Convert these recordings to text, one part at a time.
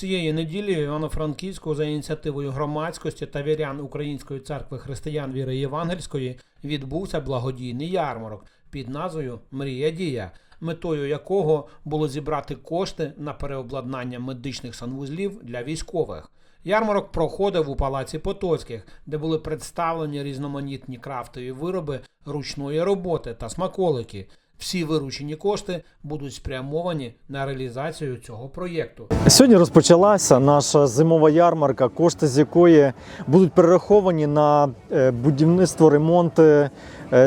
Цієї неділі Івано-Франківську за ініціативою громадськості та вірян Української церкви християн віри Євангельської відбувся благодійний ярмарок під назвою Мрія дія, метою якого було зібрати кошти на переобладнання медичних санвузлів для військових. Ярмарок проходив у палаці Потоцьких, де були представлені різноманітні крафтові вироби ручної роботи та смаколики. Всі виручені кошти будуть спрямовані на реалізацію цього проєкту. Сьогодні розпочалася наша зимова ярмарка, кошти з якої будуть перераховані на е, будівництво, ремонт е,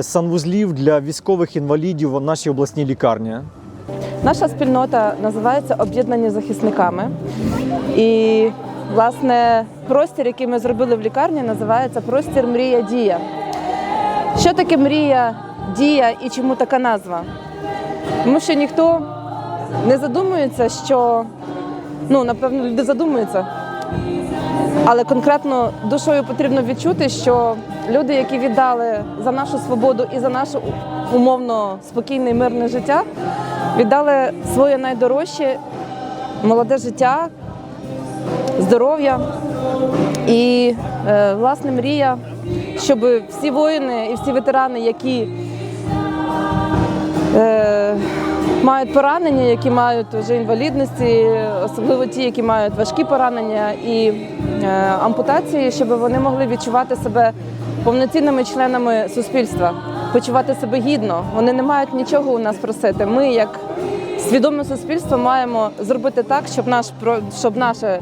санвузлів для військових інвалідів в нашій обласній лікарні. Наша спільнота називається Об'єднані захисниками. І, власне, простір, який ми зробили в лікарні, називається простір Мрія Дія. Що таке мрія, дія і чому така назва? Тому що ніхто не задумується, що ну, напевно, люди задумуються. Але конкретно душою потрібно відчути, що люди, які віддали за нашу свободу і за наше умовно спокійне мирне життя, віддали своє найдорожче молоде життя, здоров'я і е, власне мрія, щоб всі воїни і всі ветерани, які мають поранення, які мають вже інвалідності, особливо ті, які мають важкі поранення і е, ампутації, щоб вони могли відчувати себе повноцінними членами суспільства, почувати себе гідно. Вони не мають нічого у нас просити. Ми, як свідоме суспільство, маємо зробити так, щоб наш щоб наше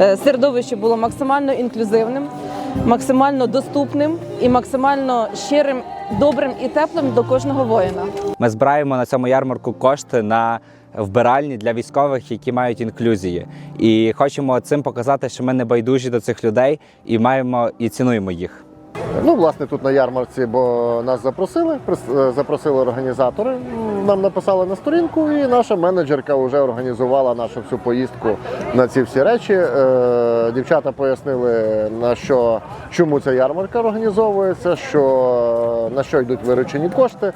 е, середовище було максимально інклюзивним, максимально доступним і максимально щирим, добрим і теплим до кожного воїна. Ми збираємо на цьому ярмарку кошти на вбиральні для військових, які мають інклюзії. І хочемо цим показати, що ми не байдужі до цих людей і маємо і цінуємо їх. Ну, власне, тут на ярмарці, бо нас запросили, е, запросили організатори. Нам написали на сторінку, і наша менеджерка вже організувала нашу всю поїздку на ці всі речі. Е, Дівчата пояснили, на що, чому ця ярмарка організовується, що, на що йдуть виручені кошти.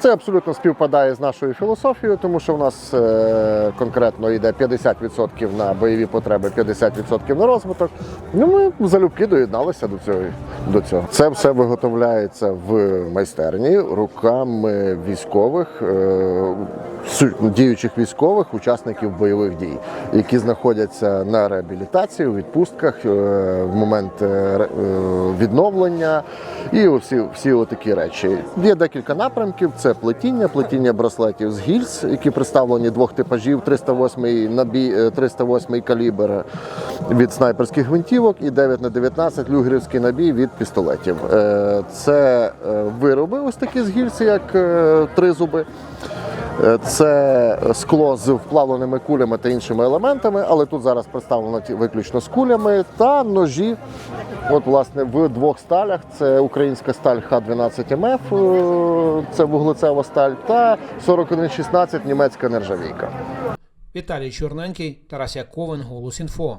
Це абсолютно співпадає з нашою філософією, тому що в нас е, конкретно йде 50% на бойові потреби, 50% на розвиток. Ну ми залюбки доєдналися до цього. До цього це все виготовляється в майстерні руками військових, е, діючих військових, учасників бойових дій, які знаходяться на реабілітації, у відпустках е, в момент е, е, відновлення і всі, всі отакі речі. Є декілька напрямків: це плетіння, плетіння браслетів з гільз, які представлені двох типажів: 308 набій, е, 308 калібр від снайперських гвинтівок і 9 на 19 люгерівський набій від пістолетів. Е, Це е, вироби, ось такі з гільз, як е, тризуби. Це скло з вплавленими кулями та іншими елементами, але тут зараз представлено виключно з кулями та ножі. От, власне, в двох сталях: це українська сталь Х-12МФ, е, це вуглецева сталь, та 4116 німецька нержавійка. Віталій Чорненький, Тарас Яковин, Голос Інфо.